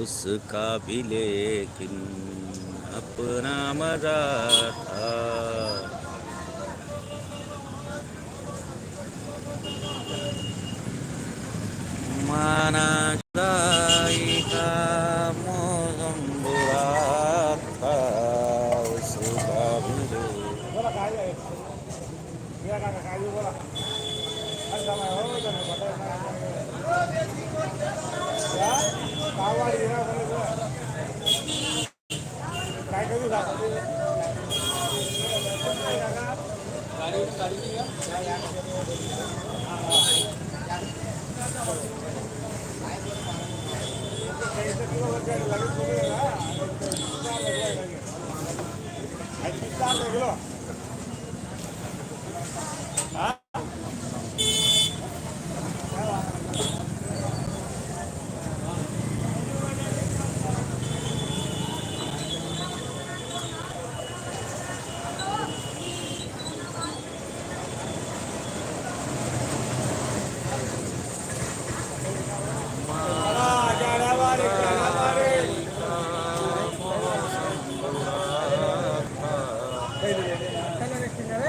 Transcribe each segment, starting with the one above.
उसका भी लेकिन अपना मजा था। माना जुदाई का मौसम बुरा था उसका भी लेकिन बोला काय आहे या काका काय आहे बोला काय काम आहे हो जरा बटाटा या कावाडी या बोला काय करू किलो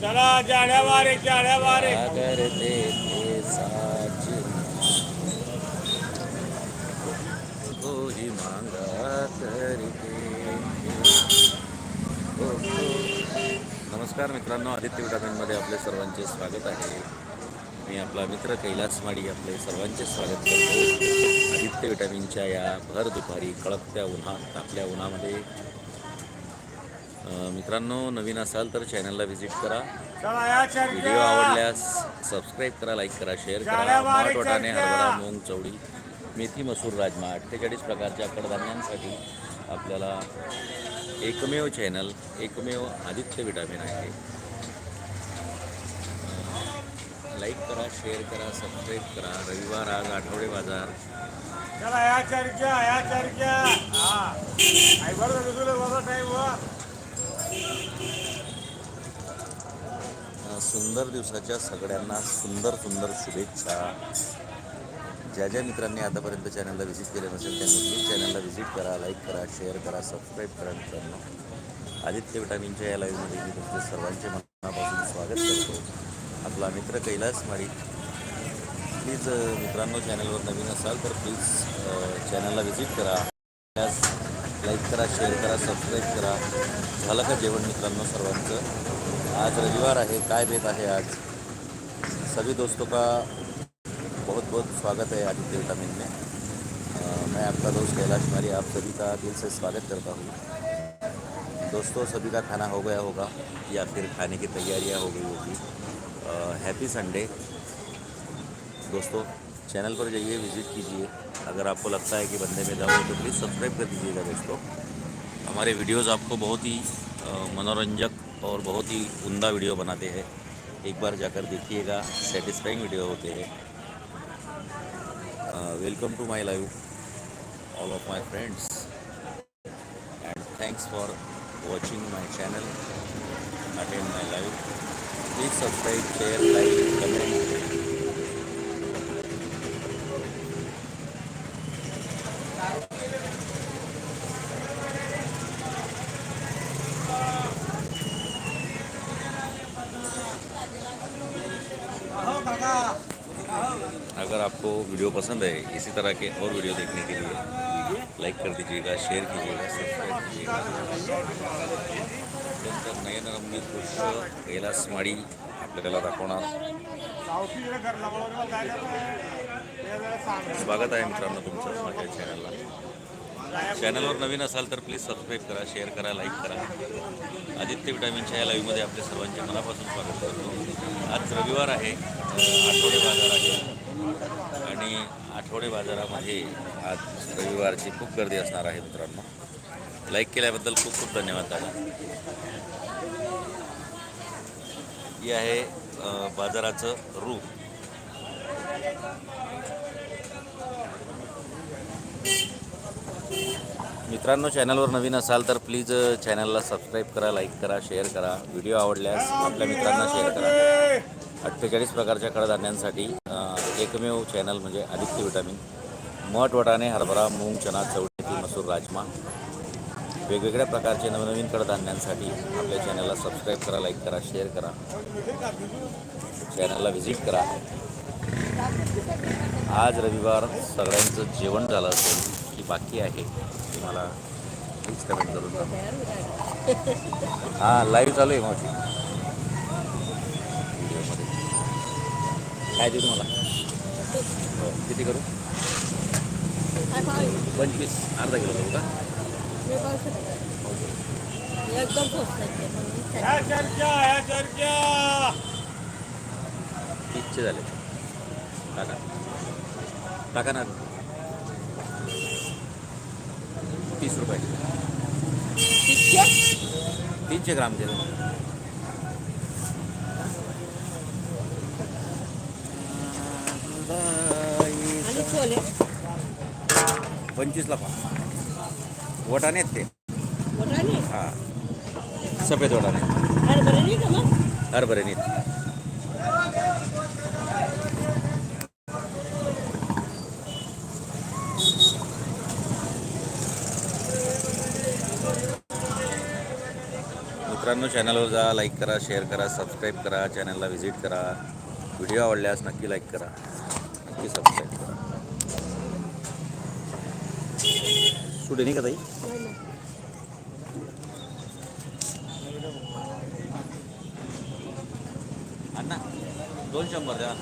चला जाड्या वारे जाड्या वारे करते थे साजन को ही मांगा करते हो, हो. नमस्कार मित्रांनो आदित्य विटामिनमध्ये आपले सर्वांचे स्वागत आहे. मी आपला मित्र कैलास माडी आपले सर्वांचे स्वागत करतो. आदित्य विटामिनच्या या भर दुपारी कळकत्या उन्हात तापल्या उन्हामध्ये. मित्रांनो नवीन असाल तर चॅनलला व्हिजिट करा. व्हिडिओ आवडल्यास सबस्क्राईब करा लाईक करा शेअर करा. माठ वाटाणे. हरभरा मूग चवळी मेथी मसूर राजमा अठ्ठेचाळीस प्रकारच्या कडधान्यांसाठी आपल्याला एकमेव चॅनल एकमेव आदित्य विटामिन आहे. लाईक करा शेअर करा सबस्क्राईब करा. रविवार आज आठवडे बाजार. हा. सुंदर दिवसाच्या सगळ्यांना सुंदर सुंदर शुभेच्छा. ज्या ज्या मित्रांनी आतापर्यंत चॅनलला व्हिजिट केलं नसेल त्यांनी प्लीज चॅनलला व्हिजिट करा लाईक करा शेअर करा सबस्क्राईब करा मित्रांनो. आदित्य विटामिनच्या या लाईव्हमध्ये मी तुमचे सर्वांचे मनापासून स्वागत करतो. आपला मित्र कैलास मारी प्लीज मित्रांनो चॅनलवर नवीन असाल तर प्लीज चॅनलला व्हिजिट करा. त्यास लाईक करा शेअर करा सबस्क्राईब करा. झालं का जेवण मित्रांनो सर्वांचं? आज रविवार आहे काय बेत आहे आज? सभी दोस्तों का बहुत बहुत स्वागत है आदित्य विटामिन में। अ, मैं आपका दोस्त कैलाश मारी आप सभी का दिल से स्वागत करता हूँ। दोस्तों सभी का खाना हो गया होगा या फिर खाने की तैयारियाँ हो गई होगी। Happy Sunday. दोस्तों चैनल पर जाइए विज़िट कीजिए। अगर आपको लगता है कि बंदे में दम तो प्लीज़ सब्सक्राइब कर दीजिएगा दोस्तों। हमारे वीडियोस आपको बहुत ही मनोरंजक और बहुत ही उमदा वीडियो बनाते हैं। एक बार जाकर देखिएगा सेटिस्फाइंग वीडियो होते हैं। Uh, welcome to my live, all of my friends, and thanks for watching my channel, attend my live. Please subscribe, share, like, comment. Video पसंद है इसी तरह के और वीडियो देखने के लिए लाइक कर दीजिएगा शेअर कीजिएगा सब्सक्राइब कीजिएगा। नयन रम्य दृश्य कैलास माडी आपल्याला दाखवणार स्वागत आहे मित्रांनो तुमचं माझ्या चॅनलला चॅनलवर नवीन असाल तर प्लीज सबस्क्राईब करा शेअर करा लाईक करा. आदित्य विटामिनच्या या लाईव्हमध्ये आपल्या सर्वांचे मनापासून स्वागत करतो. आज रविवार आहे आठवडे बाजार आहे. आणि आठवडे बाजारामध्ये आज रविवारची खूप गर्दी असणार आहे मित्रांनो. लाईक केल्याबद्दल खूप खूप धन्यवाद दादा. ही आहे बाजाराचं रूप मित्रांनो चॅनलवर नवीन असाल तर प्लीज चॅनलला सबस्क्राईब करा लाईक करा शेअर करा. व्हिडिओ आवडल्यास आपल्या मित्रांना शेअर करा. अठ्ठेचाळीस प्रकारच्या कडधान्यांसाठी एकमेव चॅनल म्हणजे आदित्य विटामिन. मठ वटाणे हरभरा मूंग चना चवळी मसूर राजमा. वेगवेगळ्या प्रकारचे नवनवीन कडधान्यांसाठी आपल्या चॅनलला सबस्क्राईब करा लाईक करा शेअर करा. चॅनलला व्हिजिट करा. आज रविवार सगळ्यांचं जेवण झालं असेल की बाकी आहे ते मला प्लीज कमेंट करून सांगा. हां लाईव्ह चालू आहे मग व्हिडिओमध्ये काय देऊ तुम्हाला? किती करू? पंचवीस अर्धा किलो करू का? एकदम तीसचे झाले. टाका. टाका ना. तीस रुपये? तीनशे ग्रामचे आणि छोले पंचवीसला पा वटाणे आहेत ते. हां. सफेद वटाणे. हरभरे नाही का मग? हरभरे नाहीत. मित्रांनो चॅनलवर जा लाईक करा शेअर करा सबस्क्राईब करा चॅनलला व्हिजिट करा. व्हिडिओ आवडल्यास नक्की लाईक करा. नक्की सबस्क्राईब करा. सुटे नाही का ताई? अण्णा दोन शंभर द्या.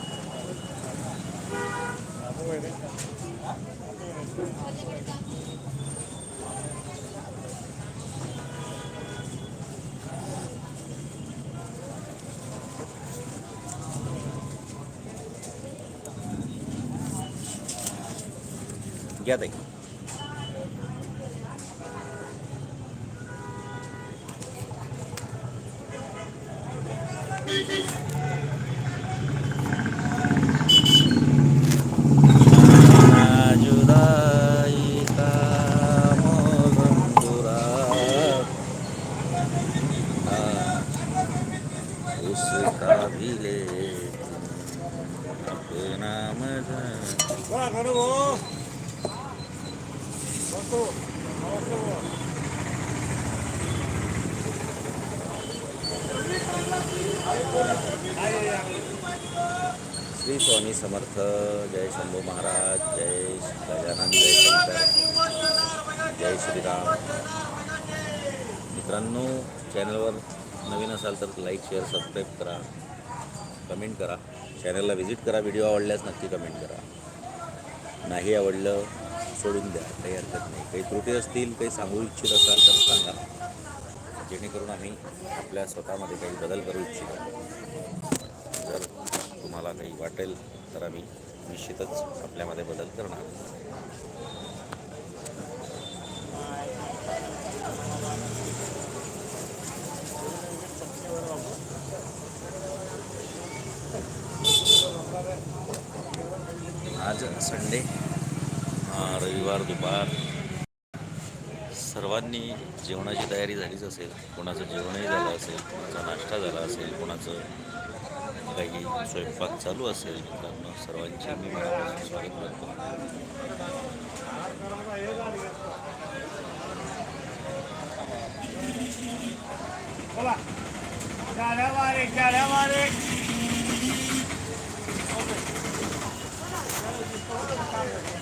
घ्या ताई जुदाई का मोगंदुरा उसका भी ले अपना मजा बोला खरं भाऊ बसतो नमस्ते भाऊ. श्री स्वामी समर्थ जय शंभू महाराज जय गजानन जय शंकर जय श्रीराम. मित्रांनो चॅनलवर नवीन असाल तर लाईक शेअर सबस्क्राईब करा. कमेंट करा. चॅनलला व्हिजिट करा. व्हिडिओ आवडल्यास नक्की कमेंट करा. नाही आवडलं सोडून द्या काही हरकत नाही. काही त्रुटी असतील काही सांगू इच्छित असाल तर सांगा. जेणेकरून आम्ही आपल्या स्वतःमध्ये काही बदल करू इच्छितो. जर तुम्हाला काही वाटेल तर आम्ही निश्चितच आपल्यामध्ये बदल करणार. आज संडे अं, रविवार दुपार सर्वांनी जेवणाची तयारी झालीच असेल कोणाचं जेवणही झालं असेल कोणाचा नाश्ता झाला असेल कोणाचं काही स्वयंपाक चालू असेल मित्रांनो सर्वांचे मी मनापासून स्वागत करतो बोला गाड्या मारे गाड्या मारे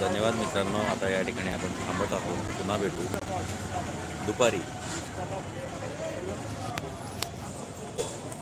धन्यवाद मित्रांनो. आता या ठिकाणी आपण थांबत आहोत. पुन्हा भेटू. दुपारी.